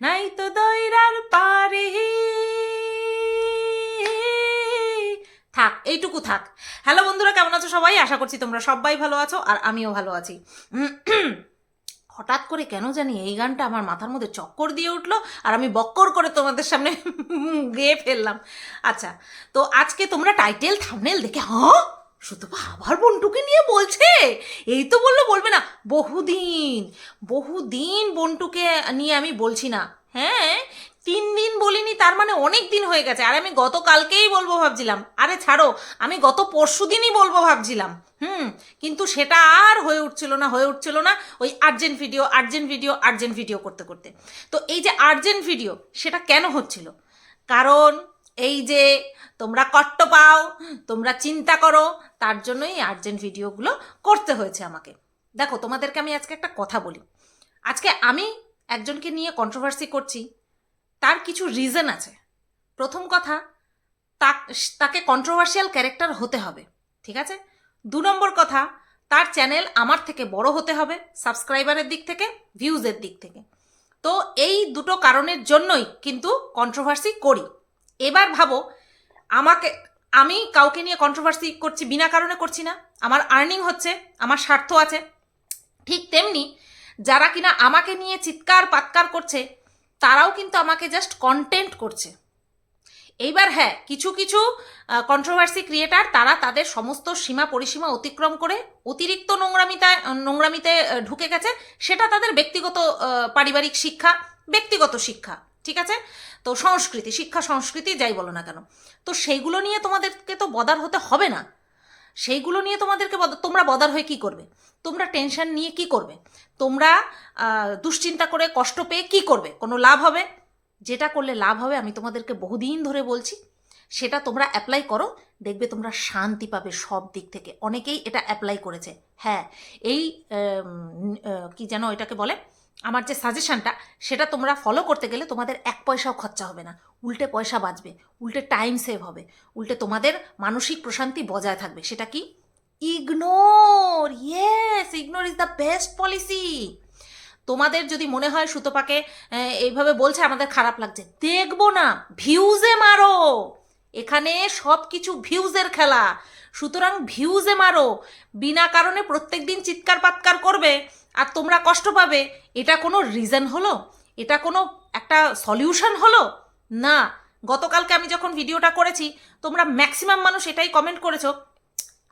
নাই তো দৈরার পারে। থাক, এইটুকু থাক। হ্যালো বন্ধুরা, কেমন আছো সবাই? আশা করছি তোমরা সবাই ভালো আছো আর আমিও ভালো আছি। হঠাৎ করে কেন জানি এই গানটা আমার মাথার মধ্যে চক্কর দিয়ে উঠল আর আমি বক্কর করে তোমাদের সামনে গেয়ে ফেললাম। আচ্ছা তো আজকে তোমরা টাইটেল, থামনেল দেখে হ্যাঁ? শুধু আবার বন্টুকে নিয়ে বলছে? এই তো বলল, বলবে না, বহুদিন বহুদিন বন্টুকে নিয়ে আমি বলছি না। হ্যাঁ তিন দিন বলিনি, তার মানে অনেক দিন হয়ে গেছে। আর আমি গতকালকেই বলব ভাবছিলাম। আরে ছাড়ো, আমি গত পরশু দিনই বলব ভাবছিলাম। হুম, কিন্তু সেটা আর হয়ে উঠছিল না, হয়ে উঠছিল না ওই urgent video urgent video urgent video করতে করতে। তো এই যে আর্জেন্ট ভিডিও সেটা কেন হচ্ছিল? কারণ এই যে তোমরা কট্ট পাও, তোমরা চিন্তা করো, তার জন্যই আর্জেন্ট ভিডিওগুলো করতে হয়েছে আমাকে। দেখো, তোমাদেরকে আমি আজকে একটা কথা বলি। আজকে আমি একজনকে নিয়ে কন্ট্রোভার্সি করছি, তার কিছু রিজন আছে। প্রথম কথা, তাকে কন্ট্রোভার্সিয়াল ক্যারেক্টার হতে হবে, ঠিক আছে? দু নম্বর কথা, তার চ্যানেল আমার থেকে বড় হতে হবে সাবস্ক্রাইবারের দিক থেকে ভিউজের দিক থেকে। তো এই দুটো কারণের জন্যই কিন্তু কন্ট্রোভার্সি করি। এবার ভাবো, আমাকে, আমি কাউকে নিয়ে কন্ট্রোভার্সি করছি, বিনা কারণে করছি না। আমার আর্নিং হচ্ছে, আমার স্বার্থ আছে। ঠিক তেমনি যারা কিনা আমাকে নিয়ে চিৎকার পাৎকার করছে, তারাও কিন্তু আমাকে জাস্ট কন্টেন্ট করছে। এইবার হ্যাঁ কিছু কিছু কন্ট্রোভার্সি ক্রিয়েটার তারা তাদের সমস্ত সীমা পরিসীমা অতিক্রম করে অতিরিক্ত নোংরামিতা, নোংরামিতে ঢুকে গেছে, সেটা তাদের ব্যক্তিগত পারিবারিক শিক্ষা, ব্যক্তিগত শিক্ষা, ঠিক আছে? তো সংস্কৃতি, শিক্ষা, সংস্কৃতি, যাই বলো না কেন। তো সেইগুলো নিয়ে তোমাদেরকে তো বদার হতে হবে না। সেইগুলো নিয়ে তোমাদেরকে তোমরা বদার হয়ে কি করবে? তোমরা টেনশন নিয়ে কি করবে? তোমরা দুশ্চিন্তা করে কষ্ট পেয়ে কি করবে? কোনো লাভ হবে? যেটা করলে লাভ হবে আমি তোমাদেরকে বহুদিন ধরে বলছি, সেটা তোমরা অ্যাপ্লাই করো, দেখবে তোমরা শান্তি পাবে সব দিক থেকে। অনেকেই এটা অ্যাপ্লাই করেছে। হ্যাঁ এই কি যেন এটাকে বলে আমার যে সাজেশনটা সেটা তোমরা ফলো করতে গেলে তোমাদের এক পয়সাও খরচা হবে না। উল্টে পয়সা বাঁচবে, উল্টে টাইম সেভ হবে, উল্টে তোমাদের মানসিক প্রশান্তি বজায় থাকবে। সেটা কি? Ignore yes ignore is the best policy তোমাদের যদি মনে হয় সুতোপাকে এইভাবে বলছে, আমাদের খারাপ লাগছে। দেখব না ভিউজে মারো! এখানে সব কিছু ভিউজের খেলা। সুতরাং ভিউজে মারো। বিনা কারণে প্রত্যেক দিন চিৎকার পাৎকার করবে। আর তোমরা কষ্ট পাবে। এটা কোনো রিজন হলো? এটা কোনো একটা সলিউশন হলো? না। গতকালকে আমি যখন ভিডিওটা করেছি, তোমরা ম্যাক্সিমাম মানুষ এটাই কমেন্ট করেছ,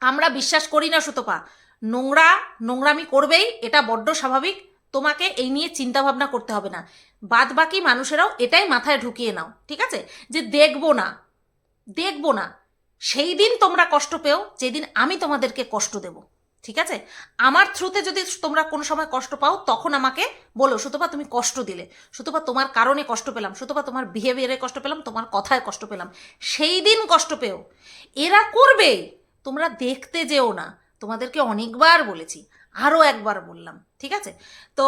আমরা বিশ্বাস করি না সুতপা। নোংরা, নোংরামি করবেই, এটা বড্ড স্বাভাবিক। তোমাকে এই নিয়ে চিন্তা ভাবনা করতে হবে না। বাদ বাকি মানুষেরাও এটাই মাথায় ঢুকিয়ে নাও, ঠিক আছে? যে দেখব না দেখব না। সেই দিন তোমরা কষ্ট পেও, যেদিন আমি তোমাদেরকে কষ্ট দেব। ঠিক আছে? আমার থ্রুতে যদি তোমরা কোনো সময় কষ্ট পাও, তখন আমাকে বলো, সুতপা তুমি কষ্ট দিলে। সুতপা তোমার কারণে কষ্ট পেলাম, সুতপা তোমার বিহেভিয়ারে কষ্ট পেলাম, তোমার কথায় কষ্ট পেলাম। সেই দিন কষ্ট পেও। এরা করবে, তোমরা দেখতে যেও না। তোমাদেরকে অনেকবার বলেছি আরও একবার বললাম, ঠিক আছে? তো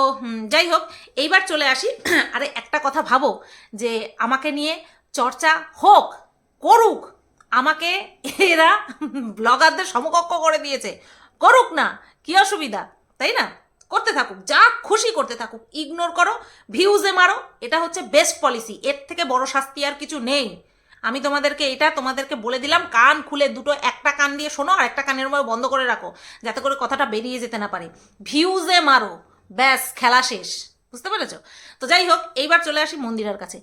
যাই হোক, এইবার চলে আসি। আরে একটা কথা ভাবো, যে আমাকে নিয়ে চর্চা হোক, করুক, আমাকে এরা ব্লগারদের সমকক্ষ করে দিয়েছে। করুক না, কি অসুবিধা? তাই না? করতে থাকুক, যা খুশি করতে থাকুক ইগনোর করো ভিউজে মারো, এটা হচ্ছে বেস্ট পলিসি এর থেকে বড় শাস্তি আর কিছু নেই। আমি তোমাদেরকে এটা তোমাদেরকে বলে দিলাম, কান খুলে দুটো একটা কান দিয়ে শোনো আর একটা কানের মধ্যে বন্ধ করে রাখো, যাতে করে কথাটা বেরিয়ে যেতে না পারে। ভিউজে মারো, ব্যাস, খেলা শেষ, বুঝতে পেরেছ? তো যাই হোক, এইবার চলে আসি মন্দিরার কাছে।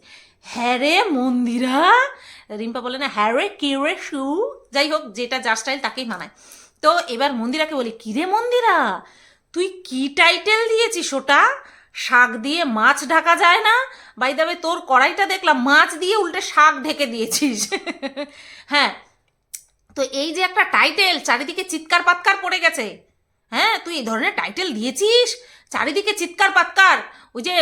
হ্যাঁ রে মন্দিরা, রিম্পা বলে না হ্যাঁ রে, কি রে শু? যাই হোক, যেটা যার স্টাইল তাকেই মানায়। তো এবার মন্দিরাকে বলি, কিরে মন্দিরা? তুই কি টাইটেল দিয়েছিস ওটা? শাক দিয়ে মাছ ঢাকা যায় না? বাই দাবে তোর কড়াইটা দেখলাম, মাছ দিয়ে উল্টে শাক ঢেকে দিয়েছিস। হ্যাঁ তো এই যে একটা টাইটেল চারিদিকে চিৎকার পাৎকার পড়ে গেছে। হ্যাঁ তুই এই ধরনের টাইটেল দিয়েছিস? চারিদিকে চিৎকার পাৎকার। ওই যে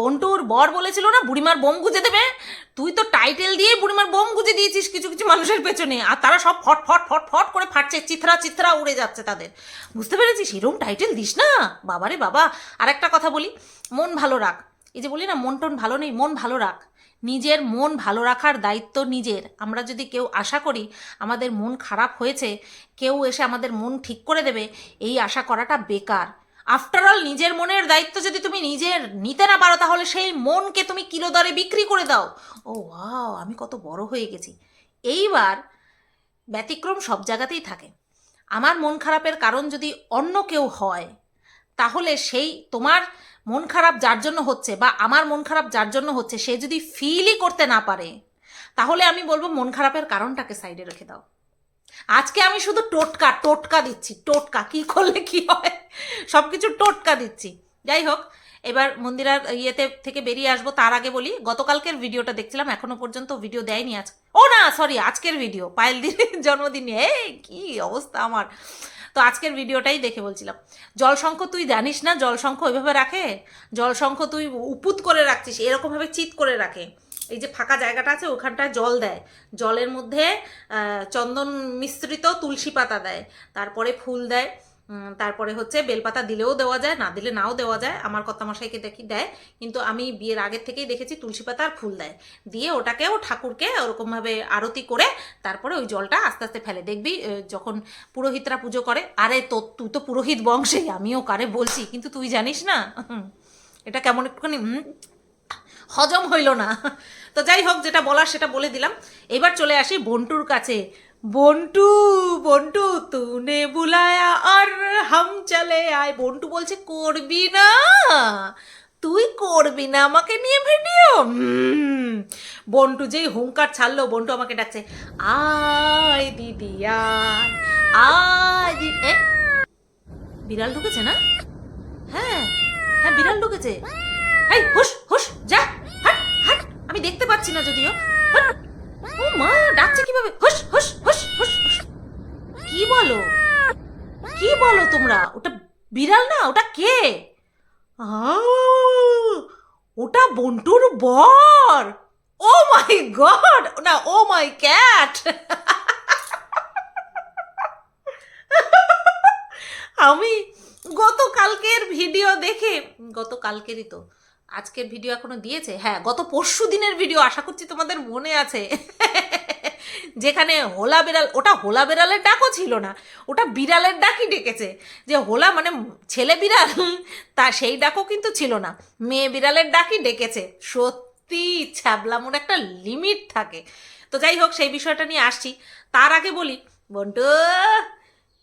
বন্টুর বর বলেছিল না, বুড়িমার বোম গুঁজে দেবে? তুই তো টাইটেল দিয়ে বুড়িমার বোম গুঁজে দিয়েছিস কিছু কিছু মানুষের পেছনে। আর তারা সব ফট ফট ফট ফট করে ফাটছে চিত্রা চিত্রা উড়ে যাচ্ছে তাদের। বুঝতে পেরেছিস? এরকম টাইটেল দিস না? বাবারে বাবা। আর একটা কথা বলি, মন ভালো রাখ। এই যে বলি না, মন টন ভালো নেই, মন ভালো রাখ। নিজের মন ভালো রাখার দায়িত্ব নিজের। আমরা যদি কেউ আশা করি আমাদের মন খারাপ হয়েছে, কেউ এসে আমাদের মন ঠিক করে দেবে, এই আশা করাটা বেকার। আফটারঅল নিজের মনের দায়িত্ব যদি তুমি নিজের নিতে না পারো, তাহলে সেই মনকে তুমি কিলো দরে বিক্রি করে দাও। ও ওয়াও আমি কত বড় হয়ে গেছি। এইবার ব্যতিক্রম সব জায়গাতেই থাকে। আমার মন খারাপের কারণ যদি অন্য কেউ হয়, তাহলে সেই তোমার মন খারাপ যার জন্য হচ্ছে বা আমার মন খারাপ যার জন্য হচ্ছে, সে যদি ফিলই করতে না পারে, তাহলে আমি বলব মন খারাপের কারণটাকে সাইডে রেখে দাও। আজকে আমি শুধু টোটকা টোটকা দিচ্ছি, টোটকা। কি করলে কি হয়? সব কিছু টোটকা দিচ্ছি। যাই হোক, এবার মন্দিরার ইয়েতে থেকে বেরিয়ে আসব। তার আগে বলি, গতকালকের ভিডিওটা দেখছিলাম, এখনও পর্যন্ত ভিডিও দেয়নি আজ। ও না সরি আজকের ভিডিও, পায়েল দিনের জন্মদিনে এই, কি অবস্থা আমার। তো আজকের ভিডিওটাই দেখে বলছিলাম। জলশঙ্খ তুই জানিস না, জলশঙ্খ ওইভাবে রাখে? জলশঙ্খ তুই উপুত করে রাখছিস, এরকমভাবে চিত করে রাখে। এই যে ফাঁকা জায়গাটা আছে ওখানটায় জল দেয়। জলের মধ্যে চন্দন মিশ্রিত তুলসী পাতা দেয়। তারপরে ফুল দেয়। তারপরে হচ্ছে বেলপাতা দিলেও দেওয়া যায়, না দিলে নাও দেওয়া যায়। আমার কর্তামশাইকে দেখি, দেয়। কিন্তু আমি বিয়ের আগের থেকেই দেখেছি তুলসী পাতা আর ফুল দেয়। দিয়ে ওটাকেও ঠাকুরকে ওরকমভাবে আরতি করে তারপরে ওই জলটা আস্তে আস্তে ফেলে। দেখবি যখন পুরোহিতরা পুজো করে, আরে তো, তুই তো পুরোহিত বংশেই আমিও কারে বলছি? কিন্তু তুই জানিস না? এটা কেমন একটুখানি হজম হইল না। তো যাই হোক যেটা বলার সেটা বলে দিলাম। এবার চলে আসি বন্টুর কাছে। বন্টু বন্টু, তুনে বুলায়া আর হাম চলে আয়। বন্টু বলছে, করবি না। তুই করবি না আমাকে নিয়ে ভিডিও? বন্টু যেই হুঙ্কার ছাড়লো, বন্টু আমাকে ডাকছে, আয় দিদি, আয়? বিড়াল ঢুকেছে না? হ্যাঁ হ্যাঁ বিড়াল ঢুকেছে। এই হুস হুস যা হাট হাট আমি দেখতে পাচ্ছি না যদিও। ও মা, ডাকছে কীভাবে? হুস হুস হুস হুস। কি বলো? কি বলো তোমরা? ওটা বিড়াল না? ওটা কে? ওটা বন্টুর বর। Oh my god! না, ও মাই ক্যাট। আমি গতকালকের ভিডিও দেখে, গতকালকেরই তো আজকের ভিডিও এখনও দিয়েছে? হ্যাঁ গত পরশু দিনের ভিডিও আশা করছি তোমাদের মনে আছে। যেখানে হোলা বিড়াল, ওটা হোলা বিড়ালের ডাকও ছিল না, ওটা বিড়ালের ডাকই ডেকেছে। যে হোলা মানে ছেলে বিড়াল, তা সেই ডাকও কিন্তু ছিল না, মেয়ে বিড়ালের ডাকই ডেকেছে। সত্যি ছ্যাবলামোর একটা লিমিট থাকে। তো যাই হোক, সেই বিষয়টা নিয়ে আসছি। তার আগে বলি, বন্টু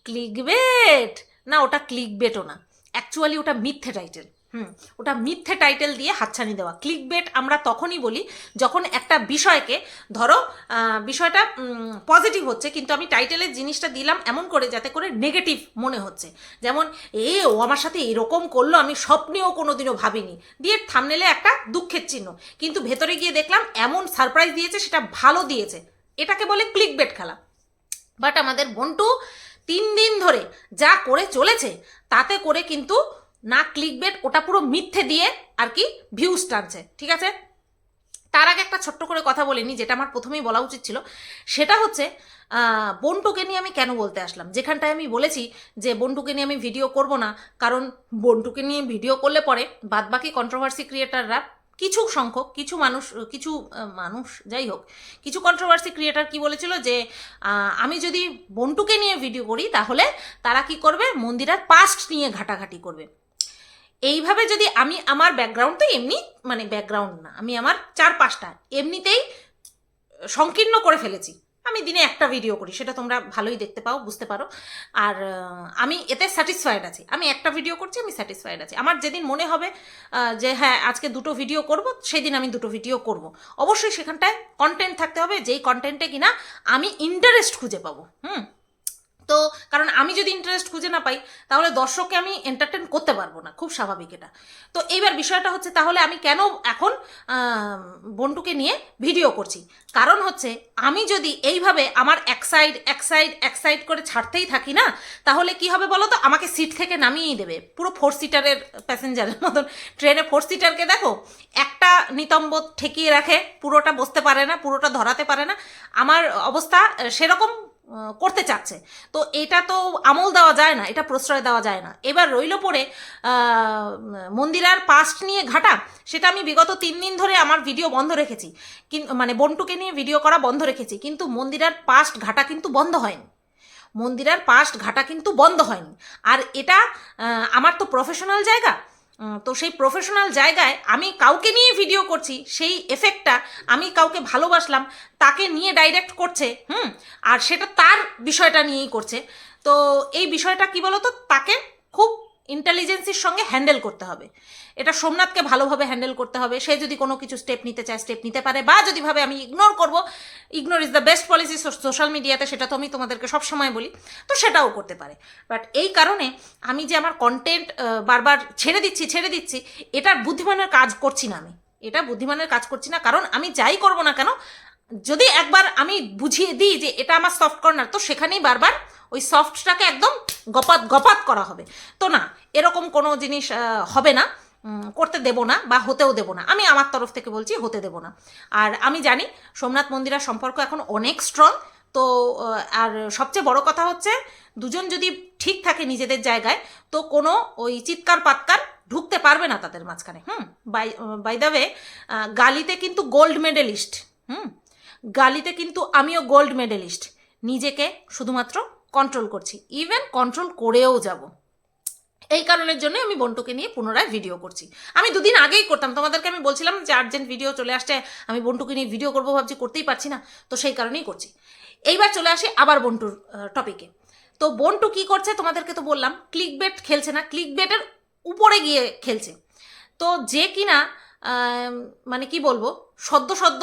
ক্লিকবেট না, ওটা ক্লিকবেটও না। অ্যাকচুয়ালি ওটা মিথ্যে টাইটেল হুম, ওটা মিথ্যে টাইটেল দিয়ে হাতছানি দেওয়া। ক্লিক বেট আমরা তখনই বলি যখন একটা বিষয়কে, ধরো বিষয়টা পজিটিভ হচ্ছে, কিন্তু আমি টাইটেলের জিনিসটা দিলাম এমন করে যাতে করে নেগেটিভ মনে হচ্ছে। যেমন, এ, ও আমার সাথে এরকম করল, আমি স্বপ্নেও কোনোদিনও ভাবিনি। দিয়ে থামনেলে একটা দুঃখের চিহ্ন। কিন্তু ভেতরে গিয়ে দেখলাম এমন সারপ্রাইজ দিয়েছে, সেটা ভালো দিয়েছে। এটাকে বলে ক্লিক বেট খেলা। বাট আমাদের বন্টু তিন দিন ধরে যা করে চলেছে, তাতে করে কিন্তু না ক্লিকবেট ওটা পুরো মিথ্যে দিয়ে আর কি ভিউজ টানছে, ঠিক আছে? তার আগে একটা ছোট্ট করে কথা বলিনি যেটা আমার প্রথমেই বলা উচিত ছিল। সেটা হচ্ছে বন্টুকে নিয়ে আমি কেন বলতে আসলাম? যেখানটায় আমি বলেছি যে, বন্টুকে নিয়ে আমি ভিডিও করব না, কারণ বন্টুকে নিয়ে ভিডিও করলে পরে বাদবাকি কন্ট্রোভার্সি ক্রিয়েটাররা কিছু সংখ্যক, কিছু মানুষ কিছু মানুষ, যাই হোক, কিছু কন্ট্রোভার্সি ক্রিয়েটার কি বলেছিল যে আমি যদি বন্টুকে নিয়ে ভিডিও করি, তাহলে তারা কি করবে? মন্দিরার পাস্ট নিয়ে ঘাটাঘাটি করবে। এইভাবে যদি আমি আমার ব্যাকগ্রাউন্ড তো এমনি মানে ব্যাকগ্রাউন্ড না, আমি আমার চার পাঁচটা এমনিতেই সংকীর্ণ করে ফেলেছি। আমি দিনে একটা ভিডিও করি, সেটা তোমরা ভালোই দেখতে পাও, বুঝতে পারো। আর আমি এতে স্যাটিসফাইড আছি। আমি একটা ভিডিও করছি, আমি স্যাটিসফাইড আছি। আমার যেদিন মনে হবে যে হ্যাঁ আজকে দুটো ভিডিও করব, সেদিন আমি দুটো ভিডিও করব। অবশ্যই সেখানটায় কন্টেন্ট থাকতে হবে, যেই কন্টেন্টে কিনা আমি ইন্টারেস্ট খুঁজে পাবো, হুম? তো কারণ আমি যদি ইন্টারেস্ট খুঁজে না পাই, তাহলে দর্শককে আমি এন্টারটেন করতে পারব না। খুব স্বাভাবিক এটা। তো এইবার বিষয়টা হচ্ছে, তাহলে আমি কেন এখন বন্টুকে নিয়ে ভিডিও করছি? কারণ হচ্ছে, আমি যদি এইভাবে আমার এক সাইড এক সাইড এক সাইড করে ছাড়তেই থাকি না, তাহলে কি হবে বলো তো আমাকে সিট থেকে নামিয়েই দেবে। পুরো ফোর সিটারের প্যাসেঞ্জারের মতন। ট্রেনে ফোর সিটারকে দেখো, একটা নিতম্ব ঠেকিয়ে রাখে, পুরোটা বসতে পারে না, পুরোটা ধরাতে পারে না। আমার অবস্থা সেরকম করতে চাচ্ছে। তো এটা তো আমল দেওয়া যায় না, এটা প্রশ্রয় দেওয়া যায় না। এবার রইল পরে মন্দিরার পাস্ট নিয়ে ঘাটা, সেটা আমি বিগত তিন দিন ধরে আমার ভিডিও বন্ধ রেখেছি। মানে বন্টুকে নিয়ে ভিডিও করা বন্ধ রেখেছি, কিন্তু মন্দিরার পাস্ট ঘাটা কিন্তু বন্ধ হয়নি। মন্দিরার পাস্ট ঘাটা কিন্তু বন্ধ হয়নি। আর এটা আমার তো প্রফেশনাল জায়গা তো সেই প্রফেশনাল জায়গায় আমি কাউকে নিয়ে ভিডিও করছি, সেই এফেক্টটা আমি কাউকে ভালোবাসলাম, তাকে নিয়ে ডাইরেক্ট করছে, হুম? আর সেটা তার বিষয়টা নিয়েই করছে। তো এই বিষয়টা কি বলতো? তাকে খুব ইন্টেলিজেন্সির সঙ্গে হ্যান্ডেল করতে হবে। এটা সোমনাথকে ভালোভাবে হ্যান্ডেল করতে হবে। সে যদি কোনো কিছু স্টেপ নিতে চায় স্টেপ নিতে পারে বা যদি ভাবে আমি ইগনোর করব ignore is the best policy social মিডিয়াতে সেটা তো আমি তোমাদেরকে সব সময় বলি, তো সেটাও করতে পারে। বাট এই কারণে আমি যে আমার কন্টেন্ট বারবার ছেড়ে দিচ্ছি ছেড়ে দিচ্ছি, এটার বুদ্ধিমানের কাজ করছি না আমি। এটা বুদ্ধিমানের কাজ করছি না, কারণ আমি যাই করব না কেন যদি একবার আমি বুঝিয়ে দিই যে এটা আমার সফট কর্নার তো সেখানেই বারবার ওই সফটটাকে একদম গপাত গপাত করা হবে। তো না, এরকম কোনো জিনিস হবে না। করতে দেব না বা হতেও দেব না। আমি আমার তরফ থেকে বলছি হতে দেব না। আর আমি জানি সোমনাথ মন্দিরের সম্পর্ক এখন অনেক স্ট্রং তো আর সবচেয়ে বড় কথা হচ্ছে দুজন যদি ঠিক থাকে নিজেদের জায়গায়, তো কোনো ওই চিৎকার পাতকার ঢুকতে পারবে না তাদের মাঝখানে। হুম বাই বাই দ্য ওয়ে গালিতে কিন্তু গোল্ড মেডেলিস্ট হুম গালিতে কিন্তু আমিও গোল্ড মেডেলিস্ট নিজেকে শুধুমাত্র কন্ট্রোল করছি। ইভেন কন্ট্রোল করেও যাব। এই কারণের জন্য আমি বন্টুকে নিয়ে পুনরায় ভিডিও করছি। আমি দুদিন আগেই করতাম। তোমাদেরকে আমি বলছিলাম যে আর্জেন্ট ভিডিও চলে আসছে, আমি বন্টুকে নিয়ে ভিডিও করব, ভাবছি করতেই পারছি না। তো সেই কারণেই করছি। এইবার চলে আসি আবার বন্টুর টপিকে তো বন্টু কি করছে তোমাদেরকে তো বললাম ক্লিক বেট খেলছে না। ক্লিক বেটের উপরে গিয়ে খেলছে। তো যে কিনা মানে কি বলব? সদ্য সদ্য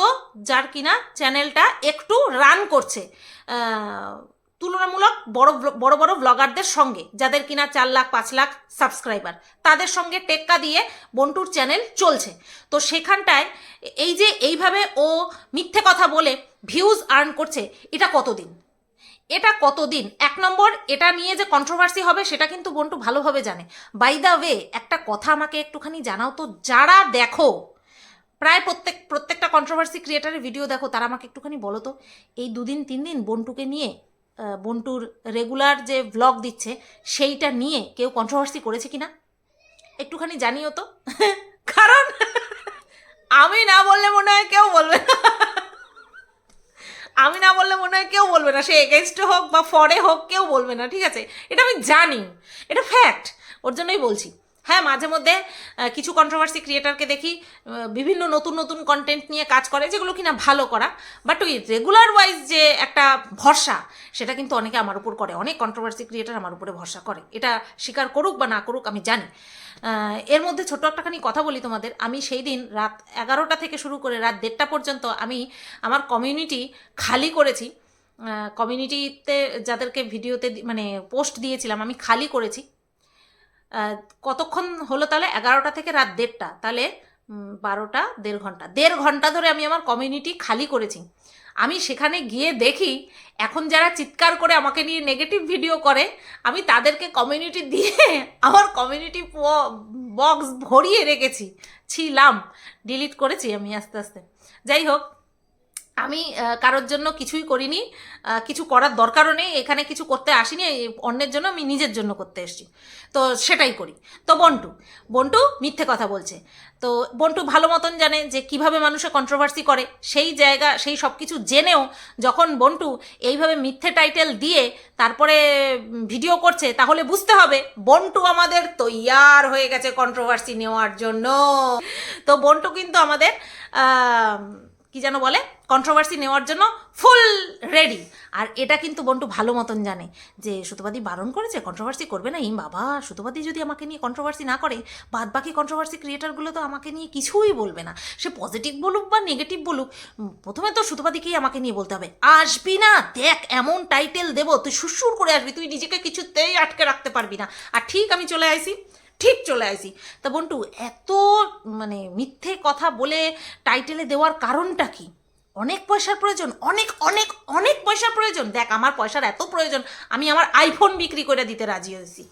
যার কিনা চ্যানেলটা একটু রান করছে। তুলনামূলক বড় বড় বড় ব্লগারদের সঙ্গে, যাদের কিনা চার লাখ, পাঁচ লাখ সাবস্ক্রাইবার তাদের সঙ্গে টেক্কা দিয়ে বন্টুর চ্যানেল চলছে। তো সেখানটায় এই যে এইভাবে ও মিথ্যে কথা বলে ভিউজ আর্ন করছে, এটা কতদিন? এটা কতদিন? এক নম্বর, এটা নিয়ে যে কন্ট্রোভার্সি হবে, সেটা কিন্তু বন্টু ভালোভাবে জানে। বাই দ্য ওয়ে একটা কথা আমাকে একটুখানি জানাও তো, যারা দেখো, প্রায় প্রত্যেক, প্রত্যেকটা কন্ট্রোভার্সি ক্রিয়েটারের ভিডিও দেখো, তারা আমাকে একটুখানি বলো তো, এই দুদিন, তিন দিন বন্টুকে নিয়ে বন্টুর রেগুলার যে ভ্লগ দিচ্ছে, সেইটা নিয়ে কেউ কন্ট্রোভার্সি করেছে কি না একটুখানি জানিও তো। কারণ, আমি না বললে মনে হয় কেউ বলবে না। আমি না বললে মনে হয় কেউ বলবে না, সে এগেনস্টে হোক বা ফরে হোক কেউ বলবে না, ঠিক আছে? এটা আমি জানি। এটা ফ্যাক্ট ওর জন্যই বলছি। হ্যাঁ মাঝে মধ্যে কিছু কন্ট্রোভার্সি ক্রিয়েটারকে দেখি বিভিন্ন নতুন নতুন কন্টেন্ট নিয়ে কাজ করে, যেগুলো কিনা ভালো করা। বাট ওই রেগুলার ওয়াইজ যে একটা ভরসা, সেটা কিন্তু অনেকে আমার উপর করে। অনেক কন্ট্রোভার্সি ক্রিয়েটার আমার উপরে ভরসা করে। এটা স্বীকার করুক বা না করুক, আমি জানি। এর মধ্যে ছোট একটাখানি কথা বলি তোমাদের। আমি সেই দিন রাত এগারোটা থেকে শুরু করে রাত দেড়টা পর্যন্ত আমি আমার কমিউনিটি খালি করেছি। কমিউনিটিতে যাদেরকে ভিডিওতে মানে পোস্ট দিয়েছিলাম, আমি খালি করেছি। কতক্ষণ হলো তাহলে? এগারোটা থেকে রাত দেড়টা। তাহলে বারোটা, দেড় ঘণ্টা। দেড় ঘণ্টা ধরে আমি আমার কমিউনিটি খালি করেছি। আমি সেখানে গিয়ে দেখি, এখন যারা চিৎকার করে আমাকে নিয়ে নেগেটিভ ভিডিও করে, আমি তাদেরকে কমিউনিটি দিয়ে আমার কমিউনিটি বক্স ভরিয়ে রেখেছি। ছিলাম। ডিলিট করেছি আমি আস্তে আস্তে। যাই হোক আমি কারোর জন্য কিছুই করিনি। কিছু করার দরকারও নেই। এখানে কিছু করতে আসিনি। অন্যের জন্য আমি নিজের জন্য করতে এসেছি। তো সেটাই করি। তো বন্টু বন্টু মিথ্যে কথা বলছে। তো বন্টু ভালো মতন জানে যে কীভাবে মানুষে কন্ট্রোভার্সি করে। সেই জায়গা, সেই সব কিছু জেনেও যখন বন্টু এইভাবে মিথ্যে টাইটেল দিয়ে তারপরে ভিডিও করছে, তাহলে বুঝতে হবে বন্টু আমাদের তৈয়ার হয়ে গেছে কন্ট্রোভার্সি নেওয়ার জন্য। তো বন্টু কিন্তু আমাদের কি যেন বলে? কন্ট্রোভার্সি নেওয়ার জন্য ফুল রেডি আর এটা কিন্তু বন্টু ভালো মতন জানে যে সুতোবাদী বারণ করেছে কন্ট্রোভার্সি করবে না এই বাবা সুতোবাদী যদি আমাকে নিয়ে কন্ট্রোভার্সি না করে বাদ বাকি কন্ট্রোভার্সি ক্রিয়েটারগুলো তো আমাকে নিয়ে কিছুই বলবে না। সে পজিটিভ বলুক বা নেগেটিভ বলুক প্রথমে তো সুতোবাদীকেই আমাকে নিয়ে বলতে হবে। আসবি না, দেখ এমন টাইটেল দেবো, তুই সুসুর করে আসবি, তুই নিজেকে কিছুতেই আটকে রাখতে পারবি না। আর ঠিক আমি চলে আসি ঠিক চলে আসি। তা বন্টু এত মানে মিথ্যে কথা বলে টাইটেলে দেওয়ার কারণটা কি? অনেক পয়সার প্রয়োজন অনেক অনেক অনেক পয়সার প্রয়োজন। দেখ আমার পয়সার এত প্রয়োজন আমি আমার আইফোন বিক্রি করে দিতে রাজি হয়েছি।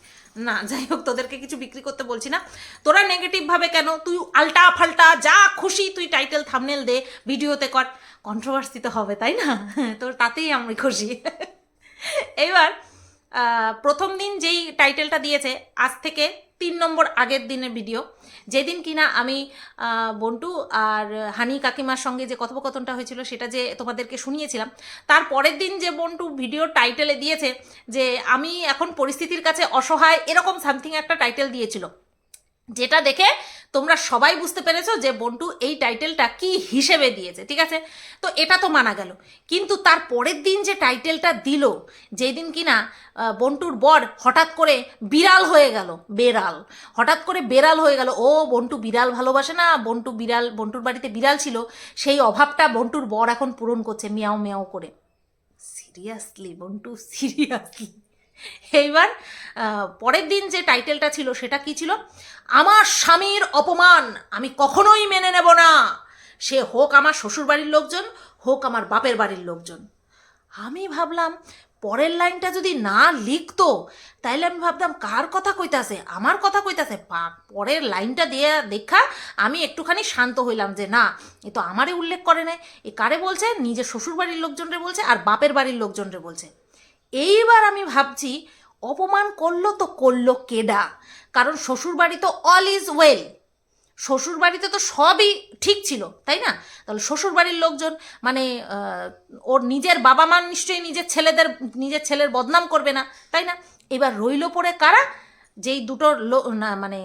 না যাই হোক তোদেরকে কিছু বিক্রি করতে বলছি না। তোরা নেগেটিভভাবে কেন? তুই আলটা ফাল্টা যা খুশি তুই টাইটেল থামনেল দে ভিডিওতে কর। কন্ট্রোভার্সি তো হবে তাই না? তোর তাতেই আমি খুশি। এইবার আহ, প্রথম দিন যেই টাইটেলটা দিয়েছে আজ থেকে তিন নম্বর আগের দিনের ভিডিও যেদিন কিনা আমি বন্টু আর হানি কাকিমার সঙ্গে যে কথোপকথনটা হয়েছিল সেটা যে তোমাদেরকে শুনিয়েছিলাম, তার পরের দিন যে বন্টু ভিডিও টাইটেলে দিয়েছে যে আমি এখন পরিস্থিতির কাছে অসহায়, এরকম সামথিং একটা টাইটেল দিয়েছিল। যেটা দেখে তোমরা সবাই বুঝতে পেরেছ যে বন্টু এই টাইটেলটা কি হিসেবে দিয়েছে, ঠিক আছে? তো এটা তো মানা গেল। কিন্তু তার পরের দিন যে টাইটেলটা দিল, যেই দিন কিনা বন্টুর বর হঠাৎ করে বিড়াল হয়ে গেল, বেড়াল। হঠাৎ করে বেড়াল হয়ে গেল। ও বন্টু বিড়াল ভালোবাসে না, বন্টু বিড়াল, বন্টুর বাড়িতে বিড়াল ছিল, সেই অভাবটা বন্টুর বর এখন পূরণ করছে, মিয়াও মিয়াও করে। সিরিয়াসলি বন্টু সিরিয়াসলি এইবার পরের দিন যে টাইটেলটা ছিল সেটা কি ছিল? আমার স্বামীর অপমান আমি কখনোই মেনে নেব না। সে হোক আমার শ্বশুরবাড়ির লোকজন, হোক আমার বাপের বাড়ির লোকজন। আমি ভাবলাম, পরের লাইনটা যদি না লিখতো, তাইলে আমি ভাবতাম, কার কথা কইতাছে? আমার কথা কইতাছে। পরের লাইনটা দিয়ে দেখা আমি একটুখানি শান্ত হইলাম যে, না, এ তো আমারই উল্লেখ করে নাই। এ কারে বলছে? নিজের শ্বশুরবাড়ির লোকজনরে বলছে আর বাপের বাড়ির লোকজনরে বলছে। এইবার আমি ভাবছি, অপমান করল তো করল কেডা? কারণ শ্বশুরবাড়ি তো অল ইজ ওয়েল শ্বশুরবাড়িতে তো সবই ঠিক ছিল, তাই না? তাহলে শ্বশুরবাড়ির লোকজন মানে ওর নিজের বাবা মা নিশ্চয়ই নিজের ছেলেদের, নিজের ছেলের বদনাম করবে না, তাই না? এবার রইল পড়ে কারা? যেই দুটো মানে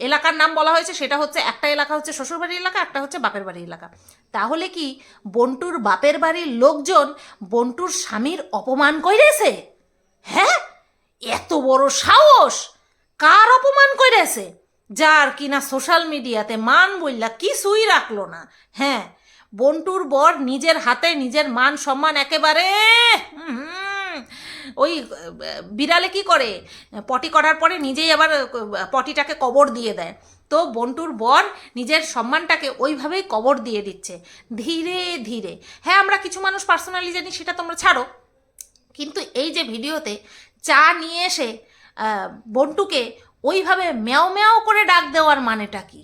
এলাকার নাম বলা হয়েছে সেটা হচ্ছে একটা এলাকা হচ্ছে শ্বশুরবাড়ির এলাকা একটা হচ্ছে বাপের বাড়ি এলাকা। তাহলে কি বন্টুর বাপের বাড়ির লোকজন বন্টুর স্বামীর অপমান কইরেছে? হ্যাঁ? এত বড় সাহস! কার অপমান কইরেছে? যার কিনা সোশ্যাল মিডিয়াতে মান বললা কিছুই রাখল না। হ্যাঁ বন্টুর বর নিজের হাতে নিজের মান সম্মান একেবারে হুম, ওই বিড়ালে কি করে? পটি করার পরে নিজেই আবার পটিটাকে কবর দিয়ে দেয়। তো বন্টুর বর নিজের সম্মানটাকে ওইভাবেই কবর দিয়ে দিচ্ছে। ধীরে ধীরে। হ্যাঁ আমরা কিছু মানুষ পার্সোনালি জানি, সেটা তোমরা ছাড়ো। কিন্তু এই যে ভিডিওতে চা নিয়ে এসে বন্টুকে ওইভাবে ম্যাও ম্যাও করে ডাক দেওয়ার মানেটা কি?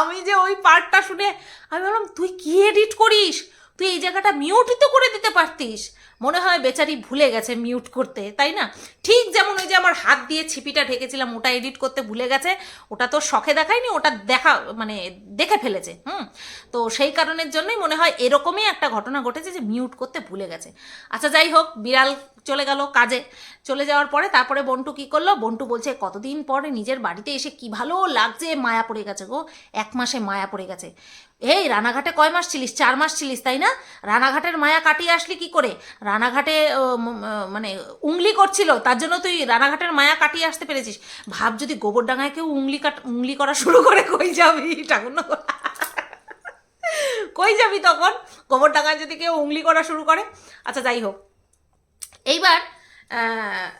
আমি যে ওই পার্টটা শুনে আমি বললাম তুই কি এডিট করিস? তুই এই জায়গাটা মিউটই তো করে দিতে পারতিস। মনে হয় বেচারি ভুলে গেছে মিউট করতে, তাই না? ঠিক যেমন ওই যে আমার হাত দিয়ে ছিপিটা ঢেকেছিলাম, ওটা এডিট করতে ভুলে গেছে, ওটা তো শখে দেখায়নি, ওটা দেখা মানে দেখে ফেলেছে, হুম? তো সেই কারণের জন্যই মনে হয় এরকমই একটা ঘটনা ঘটেছে যে মিউট করতে ভুলে গেছে। আচ্ছা যাই হোক, বিড়াল চলে গেল কাজে। চলে যাওয়ার পরে তারপরে বন্টু কি করল? বন্টু বলছে, কতদিন পরে নিজের বাড়িতে এসে কি ভালো লাগছে, মায়া পড়ে গেছে গো। এক মাসে মায়া পড়ে গেছে। এই, রানাঘাটে কয় মাস ছিলিস? চার মাস ছিলিস, তাই না? রানাঘাটের মায়া কাটিয়ে আসলি কি করে? রানাঘাটে মানে উংলি করছিল, তার জন্য তুই রানাঘাটের মায়া কাটিয়ে আসতে পেরেছিস। ভাব যদি গোবরডাঙ্গায় কেউ উংলি কাট, উংলি করা শুরু করে, কই যাবি ঠাকুর কই যাবি তখন? গোবরডাঙ্গায় যদি কেউ উংলি করা শুরু করে। আচ্ছা যাই হোক। এইবার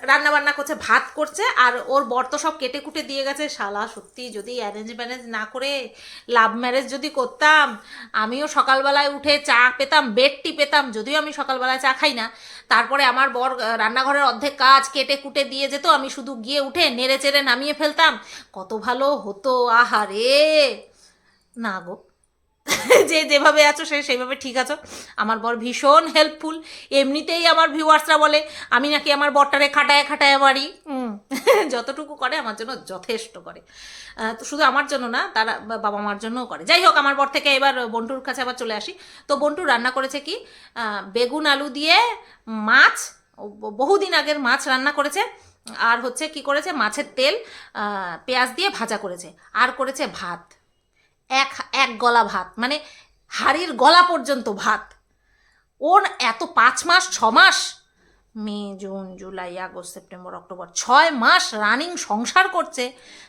রান্না বান্না করছে, ভাত করছে, আর ওর বর তো সব কেটে কুটে দিয়ে গেছে। শালা, সত্যি যদি অ্যারেঞ্জ ম্যারেজ না করে লাভ ম্যারেজ যদি করতাম, আমিও সকালবেলায় উঠে চা পেতাম, বেডটি পেতাম, যদিও আমি সকালবেলায় চা খাই না। তারপরে আমার বর রান্নাঘরের অর্ধেক কাজ কেটে কুটে দিয়ে যেত, আমি শুধু গিয়ে উঠে নেড়ে চেড়ে নামিয়ে ফেলতাম। কত ভালো হতো, আহারে! না গো। যে যেভাবে আছো, সে সেইভাবে ঠিক আছো। আমার বর ভীষণ হেল্পফুল এমনিতেই আমার ভিউয়ার্সরা বলে, আমি নাকি আমার বরটারে খাটায় খাটায় মারি। যতটুকু করে, আমার জন্য যথেষ্ট করে। তো শুধু আমার জন্য না, তারা বাবা মার জন্যও করে। যাই হোক, আমার বর থেকে এবার বন্টুর কাছে আবার চলে আসি। তো বন্টু রান্না করেছে কি? বেগুন আলু দিয়ে মাছ বহুদিন আগের মাছ রান্না করেছে। আর হচ্ছে কি করেছে? মাছের তেল পেঁয়াজ দিয়ে ভাজা করেছে। আর করেছে ভাত। এক এক গলা ভাত মানে হাড়ির গলা পর্যন্ত ভাত। ওর এত পাঁচ মাস, ছ মাস, May, June, July, August, September, October, ছয় মাস রানিং সংসার করছে,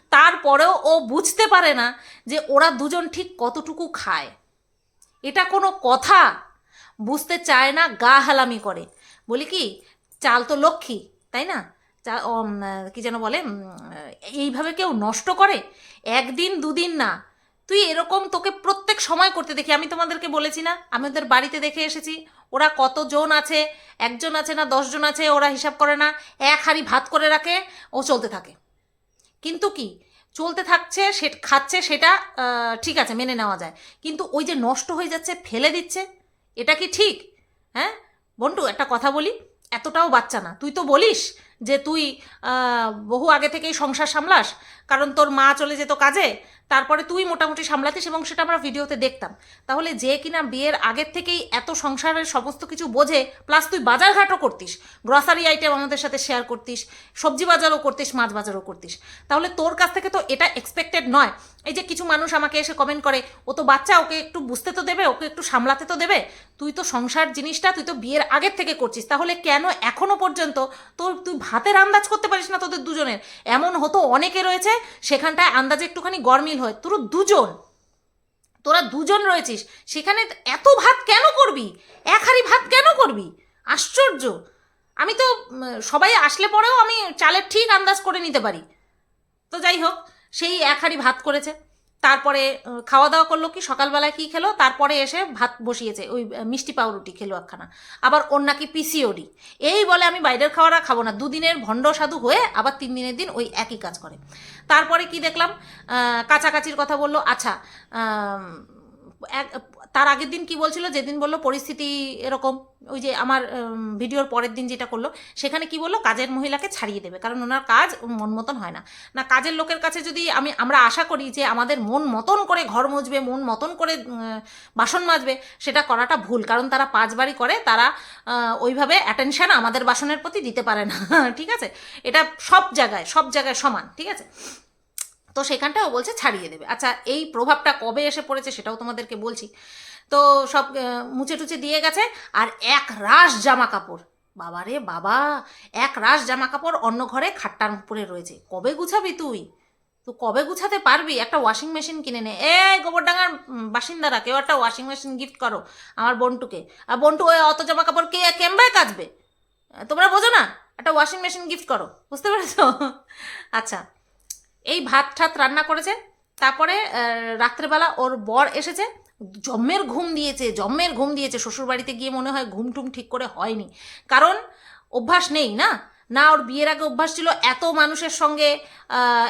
তারপরেও ও বুঝতে পারে না যে ওরা দুজন ঠিক কতটুকু খায়। এটা কোনো কথা? বুঝতে চায় না, গা হালামি করে। বলি কি, চাল তো লক্ষ্মী, তাই না? চা কি যেন বলে এইভাবে কেউ নষ্ট করে? একদিন, দুদিন না। তুই এরকম তোকে প্রত্যেক সময় করতে দেখি। আমি তোমাদেরকে বলেছি না, আমি ওদের বাড়িতে দেখে এসেছি। ওরা কতজন আছে, একজন আছে না দশজন আছে, ওরা হিসাব করে না, এক হাঁড়ি ভাত করে রাখে, ও চলতে থাকে। কিন্তু কি, চলতে থাকছে, সে খাচ্ছে সেটা ঠিক আছে, মেনে নেওয়া যায়। কিন্তু ওই যে নষ্ট হয়ে যাচ্ছে, ফেলে দিচ্ছে, এটা কি ঠিক? হ্যাঁ? বন্টু, একটা কথা বলি, এতটাও বাচ্চা না। তুই তো বলিস যে তুই বহু আগে থেকেই সংসার সামলাস, কারণ তোর মা চলে যেত কাজে, তারপরে তুই মোটামুটি সামলাতিস এবং সেটা আমরা ভিডিওতে দেখতাম। তাহলে যে কিনা বিয়ের আগের থেকেই এত সংসারের সমস্ত কিছু বোঝে, প্লাস তুই বাজারঘাটও করতিস গ্রসারি আইটেম আমাদের সাথে শেয়ার করতিস, সবজি বাজারও করতিস, মাছ বাজারও করতিস। তাহলে তোর কাছ থেকে তো এটা এক্সপেক্টেড নয়। এই যে কিছু মানুষ আমাকে এসে কমেন্ট করে, ও তো বাচ্চা, ওকে একটু বুঝতে তো দেবে, ওকে একটু সামলাতে তো দেবে। তুই তো সংসার জিনিসটা, তুই তো বিয়ের আগের থেকে করছিস। তাহলে কেন এখনও পর্যন্ত তোর, তুই ভাতের আন্দাজ করতে পারিস না তোদের দুজনের। এমন হতো অনেকে রয়েছে, সেখানটায় আন্দাজে একটুখানি গরমিল হয়। তোর দুজন। তোরা দুজন রয়েছিস, সেখানে এত ভাত কেন করবি? এক হাঁড়ি ভাত কেন করবি? আশ্চর্য। আমি তো সবাই আসলে পরেও আমি চালের ঠিক আন্দাজ করে নিতে পারি। তো যাই হোক, সেই এক হাঁড়ি ভাত করেছে। তারপরে খাওয়া দাওয়া করল কি, সকালবেলায় কি খেলো, তারপরে এসে ভাত বসিয়েছে, ওই মিষ্টি পাউরুটি খেলো একখানা। আবার ওর নাকি পিসিওডি এই বলে আমি বাইরের খাওয়ারা খাব না, দুদিনের ভণ্ড সাধু হয়ে আবার তিন দিনের দিন ওই একই কাজ করে। তারপরে কি দেখলাম কাছাকাছির কথা বলল আচ্ছা এক তার আগের দিন কি বলছিল? যেদিন বলল পরিস্থিতি এরকম, ওই যে আমার ভিডিওর পরের দিন যেটা করল, সেখানে কি বলল? কাজের মহিলাকে ছাড়িয়ে দেবে, কারণ ওনার কাজ মন মতন হয় না। না, কাজের লোকের কাছে যদি আমি, আমরা আশা করি যে আমাদের মন মতন করে ঘর মুছবে, মন মতন করে বাসন মাজবে, সেটা করাটা ভুল, কারণ তারা পাঁচ বাড়ি করে, তারা ওইভাবে অ্যাটেনশন আমাদের বাসনের প্রতি দিতে পারে না, ঠিক আছে? এটা সব জায়গায় সব জায়গায় সমান, ঠিক আছে? তো সেখানটাও বলছে ছাড়িয়ে দেবে। আচ্ছা এই প্রভাবটা কবে এসে পড়েছে সেটাও তোমাদেরকে বলছি। তো সব মুছে টুচে দিয়ে গেছে। আর এক রাস জামা কাপড় বাবা রে বাবা এক রাস জামা কাপড় অন্য ঘরে খাট্টার উপরে রয়েছে। কবে গুছাবি তুই? তো কবে গুছাতে পারবি? একটা ওয়াশিং মেশিন কিনে নে। এ গোবরডাঙ্গার বাসিন্দারা, কেউ একটা ওয়াশিং মেশিন গিফট করো আমার বন্টুকে। আর বন্টু, ওই অত জামা কাপড় কে, কেমবায় কাচবে? তোমরা বোঝো না? একটা ওয়াশিং মেশিন গিফট করো। বুঝতে পেরেছ? আচ্ছা এই ভাত ঠাত রান্না করেছে। তারপরে রাত্রেবেলা ওর বর এসেছে। জম্মের ঘুম দিয়েছে, জম্মের ঘুম দিয়েছে। শ্বশুর বাড়িতে গিয়ে মনে হয় ঘুম টুম ঠিক করে হয়নি। কারণ অভ্যাস নেই না? না, ওর বিয়ের আগে অভ্যাস ছিল এত মানুষের সঙ্গে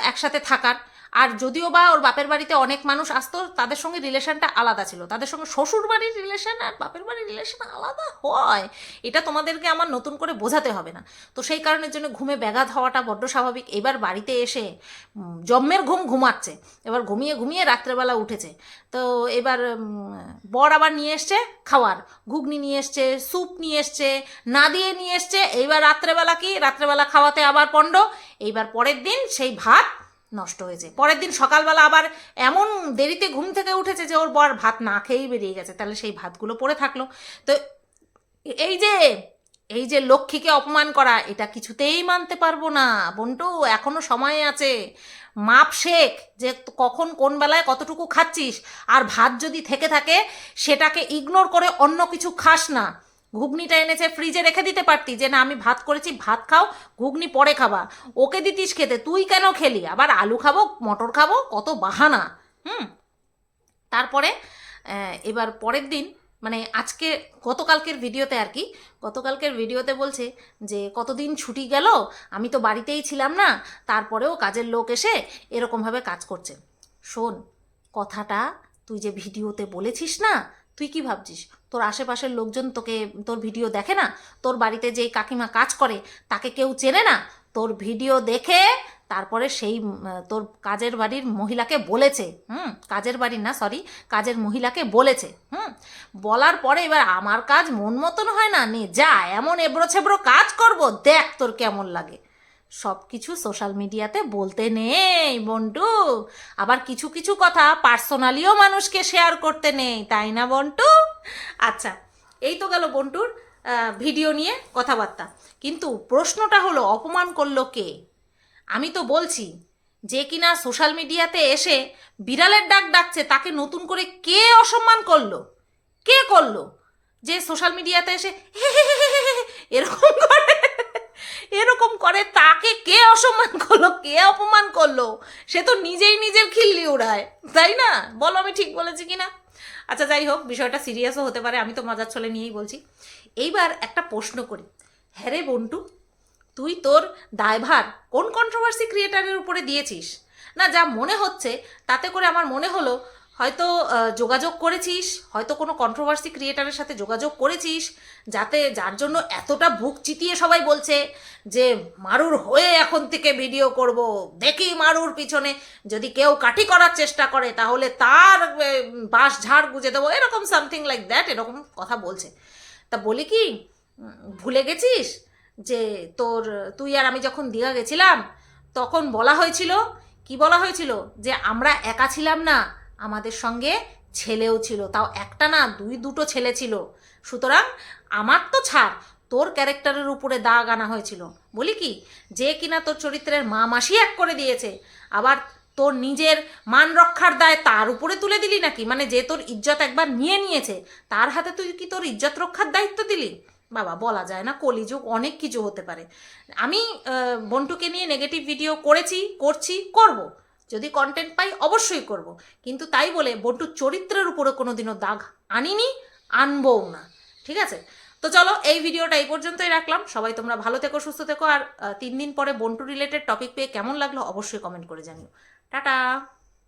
একসাথে থাকার। আর যদিও বা ওর বাপের বাড়িতে অনেক মানুষ আসতো, তাদের সঙ্গে রিলেশনটা আলাদা ছিল। তাদের সঙ্গে শ্বশুর বাড়ির রিলেশন আর বাপের বাড়ির রিলেশন আলাদা হয়, এটা তোমাদেরকে আমার নতুন করে বোঝাতে হবে না। তো সেই কারণের জন্য ঘুমে ব্যাঘাত হওয়াটা বড্ড স্বাভাবিক। এবার বাড়িতে এসে জম্মের ঘুম ঘুমাচ্ছে, এবার ঘুমিয়ে ঘুমিয়ে রাত্রেবেলা উঠেছে। তো এবার বর আবার নিয়ে এসছে খাওয়ার, ঘুগনি নিয়ে এসছে, স্যুপ নিয়ে এসছে, না দিয়ে নিয়ে এসছে। এইবার রাত্রেবেলা কি? রাত্রেবেলা খাওয়াতে আবার পণ্ড। এইবার পরের দিন সেই ভাত নষ্ট হয়েছে পরের দিন সকালবেলা আবার এমন দেরিতে ঘুম থেকে উঠেছে যে ওর বর ভাত না খেয়েই বেরিয়ে গেছে, তাহলে সেই ভাতগুলো পড়ে থাকল। তো এই যে এই যে লক্ষ্মীকে অপমান করা, এটা কিছুতেই মানতে পারব না। বন্টু, এখনও সময় আছে। মাপ শেখ যে কখন কোন বেলায় কতটুকু খাচ্ছিস, আর ভাত যদি থেকে থাকে, সেটাকে ইগনোর করে অন্য কিছু খাস না। ঘুগনিটা এনেছে ফ্রিজে রেখে দিতে পারতি। যে না, আমি ভাত করেছি, ভাত খাও, ঘুগনি পরে খাবা। ওকে দিতিস খেতে, তুই কেন খেলি? আবার আলু খাব, মটর খাব, কত বাহানা। হুম? তারপরে এবার পরের দিন মানে আজকে, গতকালকের ভিডিওতে আর কি, গতকালকের ভিডিওতে বলছে যে, কতদিন ছুটি গেল? আমি তো বাড়িতেই ছিলাম না। তারপরেও কাজের লোক এসে এরকমভাবে কাজ করছে। শোন, কথাটা তুই যে ভিডিওতে বলেছিস না তুই কি ভাবছিস? তোর আশেপাশের লোকজন তোকে, তোর ভিডিও দেখে না? তোর বাড়িতে যেই কাকিমা কাজ করে, তাকে কেউ চেনে না? তোর ভিডিও দেখে তারপরে সেই তোর কাজের বাড়ির মহিলাকে বলেছে। হুম, কাজের বাড়ির না সরি কাজের মহিলাকে বলেছে। হুম, বলার পরে এবার আমার কাজ মন মতন হয় না, নে যা, এমন এবড়ো ছেবড়ো কাজ করব, দেখ তোর কেমন লাগে। সব কিছু সোশ্যাল মিডিয়াতে বলতে নেই, বন্টু। আবার কিছু কিছু কথা পার্সোনালিও মানুষকে শেয়ার করতে নেই, তাই না, বন্টু? আচ্ছা এই তো গেল বন্টুর ভিডিও নিয়ে কথাবার্তা। কিন্তু প্রশ্নটা হলো, অপমান করল কে? আমি তো বলছি, যে কিনা সোশ্যাল মিডিয়াতে এসে বিড়ালের ডাক ডাকছে, তাকে নতুন করে কে অসম্মান করল? কে করল? যে সোশ্যাল মিডিয়াতে এসে এরকম এরকম করে, তাকে কে অসম্মান করল, কে অপমান করল? সে তো নিজেই নিজের খিল্লি উড়ায়, তাই না? বলো, আমি ঠিক বলেছি কিনা আচ্ছা যাই হোক, বিষয়টা সিরিয়াসও হতে পারে, আমি তো মজার ছলে নিয়েই বলছি। এইবার একটা প্রশ্ন করি। হ্যাঁ রে বন্টু, তুই তোর দায়ভার কোন কন্ট্রোভার্সি ক্রিয়েটারের উপরে দিয়েছিস? না, যা মনে হচ্ছে, তাতে করে আমার মনে হলো হয়তো যোগাযোগ করেছিস, হয়তো কোনো কন্ট্রোভার্সি ক্রিয়েটারের সাথে যোগাযোগ করেছিস, যাতে যার জন্য এতটা বুক চিতিয়ে সবাই বলছে যে, মারুর হয়ে এখন থেকে ভিডিও করব, দেখি মারুর পিছনে, যদি কেউ কাটি করার চেষ্টা করে, তাহলে তার বাঁশ ঝাড় গুজে দেবো, এরকম সামথিং লাইক দ্যাট এরকম কথা বলছে। তা বলি কি ভুলে গেছিস যে, তোর, তুই আর আমি যখন দীঘা গেছিলাম, তখন বলা হয়েছিল, কি বলা হয়েছিল? যে, আমরা একা ছিলাম না আমাদের সঙ্গে ছেলেও ছিল। তাও একটা না, দুই দুটো ছেলে ছিল। সুতরাং আমার তো ছাড়, তোর ক্যারেক্টারের উপরে দাগ আনা হয়েছিল। বলি কি, যে কিনা তোর চরিত্রের মা মাসি এক করে দিয়েছে, আবার তোর নিজের মান রক্ষার দায় তার উপরে তুলে দিলি নাকি? মানে যে তোর ইজ্জত একবার নিয়ে নিয়েছে, তার হাতে তুই কি তোর ইজ্জত রক্ষার দায়িত্ব দিলি? বাবা, বলা যায় না, কলিযুগ অনেক কিছু হতে পারে। আমি বন্টুকে নিয়ে নেগেটিভ ভিডিও করেছি, করছি, করব। যদি কন্টেন্ট পাই অবশ্যই করব। কিন্তু তাই বলে বন্টুর চরিত্রের উপরে কোনো দিনও দাগ আনিনি, আনবও না। ঠিক আছে? তো চলো এই ভিডিওটা এই পর্যন্তই রাখলাম। সবাই তোমরা ভালো থেকো, সুস্থ থেকো। আর তিন দিন পরে বন্টু রিলেটেড টপিক পেয়ে কেমন লাগল অবশ্যই কমেন্ট করে জানিও। টাটা!